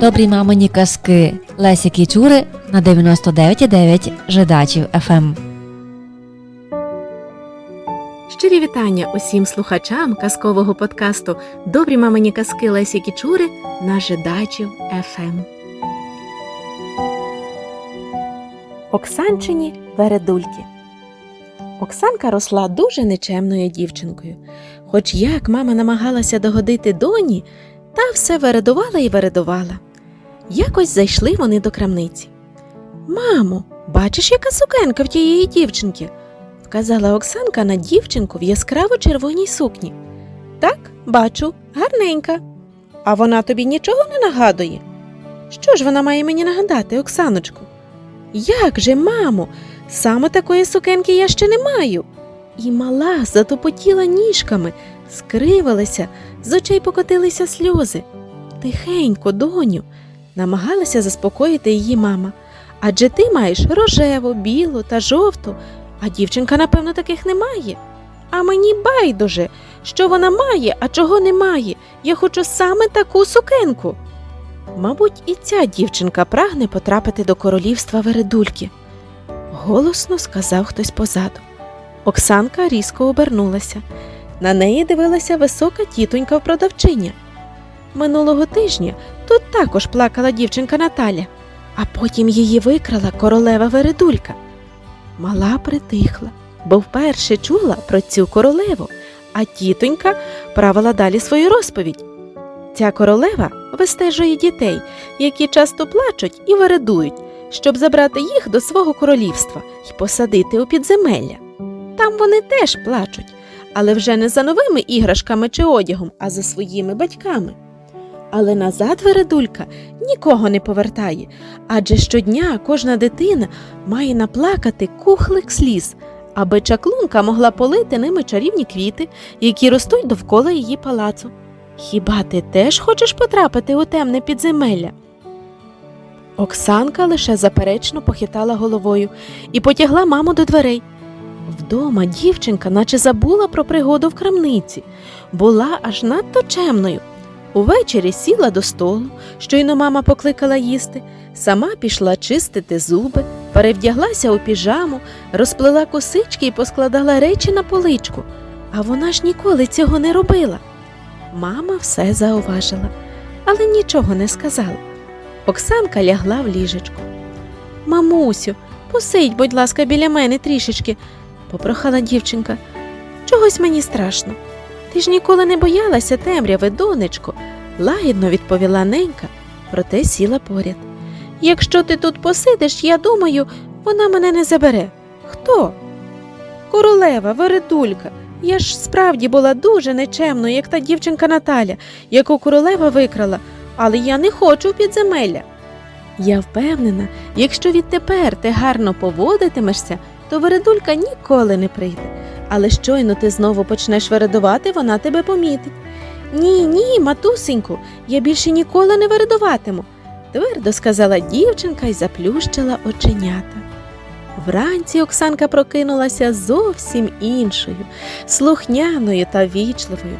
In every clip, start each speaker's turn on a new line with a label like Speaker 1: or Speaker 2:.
Speaker 1: Добрі мамині казки Лесі Кічури на 99,9 Жидачів Ем. ФМ.
Speaker 2: Щирі вітання усім слухачам казкового подкасту Добрі мамині казки Лесі Кічури на Жидачів ФМ. Оксанчині вередульки. Оксанка росла дуже нечемною дівчинкою. Хоч як мама намагалася догодити доні, та все вередувала і вередувала. Якось зайшли вони до крамниці. Мамо, бачиш, яка сукенка в тієї дівчинки? вказала Оксанка на дівчинку в яскраво червоній сукні. Так, бачу, гарненька. А вона тобі нічого не нагадує? Що ж вона має мені нагадати, Оксаночку? Як же, мамо, саме такої сукенки я ще не маю. І мала затопотіла ніжками, скривилася, з очей покотилися сльози. Тихенько, доню, намагалася заспокоїти її мама. Адже ти маєш рожеву, білу та жовту, а дівчинка, напевно, таких не має. А мені байдуже, що вона має, а чого не має. Я хочу саме таку сукенку. Мабуть, і ця дівчинка прагне потрапити до королівства Вередульки. Голосно сказав хтось позаду. Оксанка різко обернулася. На неї дивилася висока тітонька в продавчиня. Минулого тижня тут також плакала дівчинка Наталя, а потім її викрала королева Вередулька. Мала притихла, бо вперше чула про цю королеву, а тітонька правила далі свою розповідь. Ця королева вистежує дітей, які часто плачуть і вередують, щоб забрати їх до свого королівства і посадити у підземелля. Там вони теж плачуть, але вже не за новими іграшками чи одягом, а за своїми батьками. Але назад вередулька нікого не повертає, адже щодня кожна дитина має наплакати кухлик сліз, аби чаклунка могла полити ними чарівні квіти, які ростуть довкола її палацу. Хіба ти теж хочеш потрапити у темне підземелля? Оксанка лише заперечно похитала головою і потягла маму до дверей. Вдома дівчинка наче забула про пригоду в крамниці, була аж надто чемною. Увечері сіла до столу, щойно мама покликала їсти, сама пішла чистити зуби, перевдяглася у піжаму, розплела косички і поскладала речі на поличку. А вона ж ніколи цього не робила. Мама все зауважила, але нічого не сказала. Оксанка лягла в ліжечку. Мамусю, посидь, будь ласка, біля мене трішечки, попрохала дівчинка. Чогось мені страшно. Ти ж ніколи не боялася темряви, донечко, лагідно відповіла ненька, проте сіла поряд. Якщо ти тут посидиш, я думаю, вона мене не забере. Хто? Королева, вередулька. Я ж справді була дуже нечемною, як та дівчинка Наталя, яку королева викрала, але я не хочу в підземелля. Я впевнена, якщо відтепер ти гарно поводитимешся, то вередулька ніколи не прийде. Але щойно ти знову почнеш вередувати, вона тебе помітить. Ні, ні, матусеньку, я більше ніколи не вередуватиму, твердо сказала дівчинка і заплющила оченята. Вранці Оксанка прокинулася зовсім іншою, слухняною та вічливою.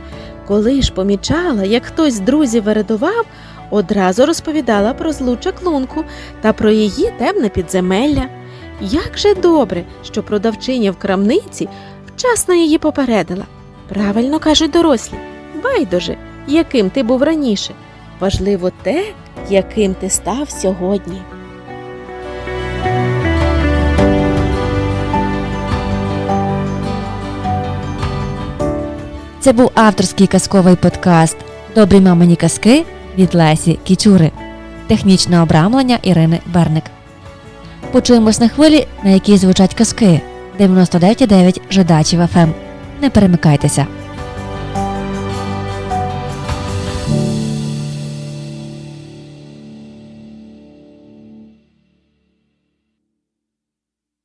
Speaker 2: Коли ж помічала, як хтось з друзів вередував, одразу розповідала про злу чаклунку та про її темне підземелля. Як же добре, що продавчиня в крамниці вчасно її попередила. Правильно кажуть дорослі, байдуже, яким ти був раніше. Важливо те, яким ти став сьогодні.
Speaker 1: Це був авторський казковий подкаст Добрі мамині казки від Лесі Кічури. Технічне обрамлення Ірини Берник. Почуємось на хвилі, на якій звучать казки 99,9 Жидачів ФМ. Не перемикайтеся.